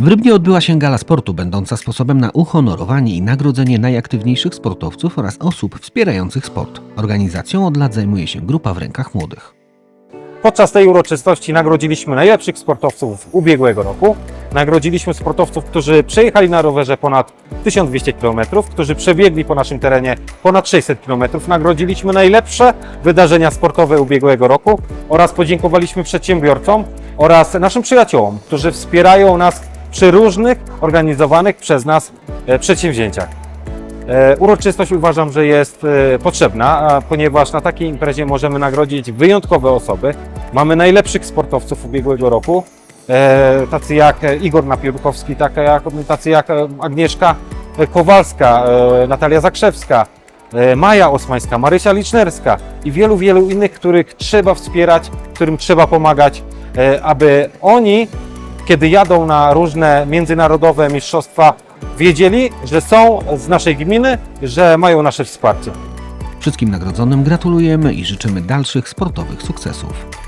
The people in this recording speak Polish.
W Rybnie odbyła się gala sportu, będąca sposobem na uhonorowanie i nagrodzenie najaktywniejszych sportowców oraz osób wspierających sport. Organizacją od lat zajmuje się grupa w rękach młodych. Podczas tej uroczystości nagrodziliśmy najlepszych sportowców ubiegłego roku. Nagrodziliśmy sportowców, którzy przejechali na rowerze ponad 1200 km, którzy przebiegli po naszym terenie ponad 600 km. Nagrodziliśmy najlepsze wydarzenia sportowe ubiegłego roku oraz podziękowaliśmy przedsiębiorcom oraz naszym przyjaciołom, którzy wspierają nas przy różnych organizowanych przez nas e, przedsięwzięciach. E, Uroczystość uważam, że jest e, potrzebna, ponieważ na takiej imprezie możemy nagrodzić wyjątkowe osoby. Mamy najlepszych sportowców ubiegłego roku, tacy jak Igor Napiórkowski, tacy jak Agnieszka Kowalska, Natalia Zakrzewska, Maja Osmańska, Marysia Licznerska i wielu, wielu innych, których trzeba wspierać, którym trzeba pomagać, aby oni kiedy jadą na różne międzynarodowe mistrzostwa, wiedzieli, że są z naszej gminy, że mają nasze wsparcie. Wszystkim nagrodzonym gratulujemy i życzymy dalszych sportowych sukcesów.